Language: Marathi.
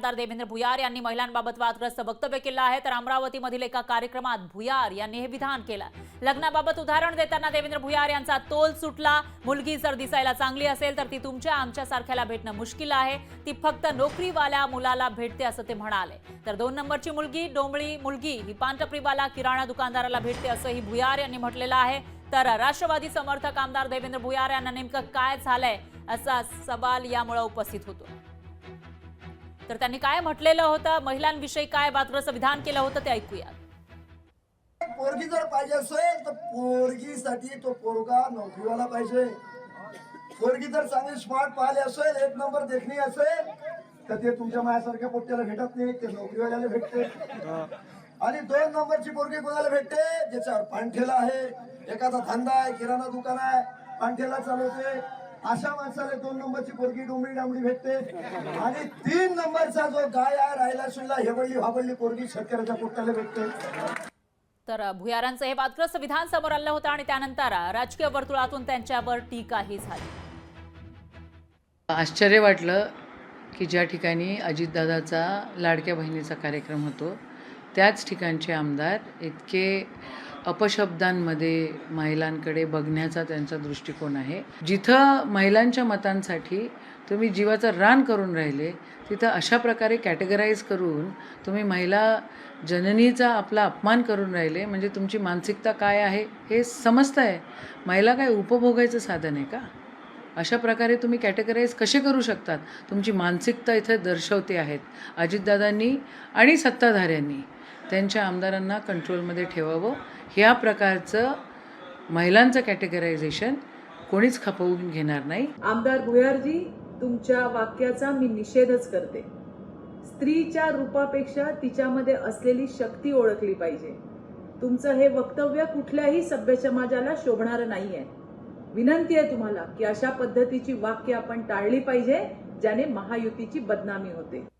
आमदार देवेंद्र भुयार यांनी महिलांबाबत वादग्रस्त वक्तव्य केलं आहे. तर अमरावतीमधील एका कार्यक्रमात भुयार यांनी हे विधान केलं. लग्नाबाबत उदाहरण देताना देवेंद्र भुयार यांचा तोल सुटला. मुलगी जर दिसायला चांगली असेल तर ती तुमच्या आमच्यासारख्याला भेटणं मुश्किल आहे. ती फक्त नोकरीवाल्या मुलाला भेटते असं ते म्हणाले. तर दोन नंबरची मुलगी डोंबळी मुलगी ही पानटपरीवाला किराणा दुकानदाराला भेटते असंही भुयार यांनी म्हटलेलं आहे. तर राष्ट्रवादी समर्थक आमदार देवेंद्र भुयार यांना नेमकं काय झालंय असा सवाल यामुळे उपस्थित होतो. तर त्यांनी काय म्हटलेलं होतं? महिलांविषयी काय वादग्रस्त विधान केलं होतं ते ऐकूया पोरगी जर पाहिजे असेल तर पोरगीसाठी तो पोरगा नोकरीवाला पाहिजे. पोरगी जर चांगली स्मार्ट पाहिले असेल एक नंबर देखणी असेल तर ते तुमच्या माझ्यासारख्या पोट्याला भेटत नाही ते नोकरीवाल्याला भेटते. आणि दोन नंबरची पोरगी कोणाला भेटते? ज्याच्यावर पानठेला आहे. एखादा धंदा आहे किराणा दुकान आहे पानठेला चालवते. अशा माणसाला दोन नंबरची पोरगी डोंबडी डांबडी भेटते. आणि तीन नंबरचा जो गाय आहे राहिला सुईला हेवडली वाबडली पोरगी शेतकऱ्याच्या पोट्याला भेटते. तर भुयारांचं हे वादग्रस्त विधान समोर आलं होतं आणि त्यानंतर राजकीय वर्तुळातून त्यांच्यावर टीकाही झाली. आश्चर्य वाटलं की ज्या ठिकाणी अजितदादाचा लाडक्या बहिणीचा कार्यक्रम होतो त्याच ठिकाणचे आमदार इतके अपशब्दांमध्ये महिलांकडे बघण्याचा त्यांचा दृष्टिकोन आहे. जिथं महिलांच्या मतांसाठी तुम्ही जीवाचं रान करून राहिले तिथं अशा प्रकारे कॅटेगराईज करून तुम्ही महिला जननीचा आपला अपमान करून राहिले म्हणजे तुमची मानसिकता काय आहे हे समजतं आहे महिला काय उपभोगायचं साधन आहे का? अशा प्रकारे तुम्ही कॅटेगराईज कसे करू शकतात? तुमची मानसिकता इथे दर्शवते आहेत. अजितदादांनी आणि सत्ताधाऱ्यांनी. त्यांच्या आमदारांना कंट्रोलमध्ये ठेवावं. ह्या प्रकारचं महिलांचं कॅटेगरायझेशन कोणीच खपवून घेणार नाही. आमदार भुयारजी तुमच्या वाक्याचा मी निषेधच करते. स्त्रीच्या रूपापेक्षा तिच्यामध्ये असलेली शक्ती ओळखली पाहिजे. तुमचं हे वक्तव्य कुठल्याही सभ्य समाजाला शोभणारं नाहीये. विनंती आहे तुम्हाला की अशा पद्धतीची वाक्य आपण टाळली पाहिजे ज्याने महायुतीची बदनामी होते.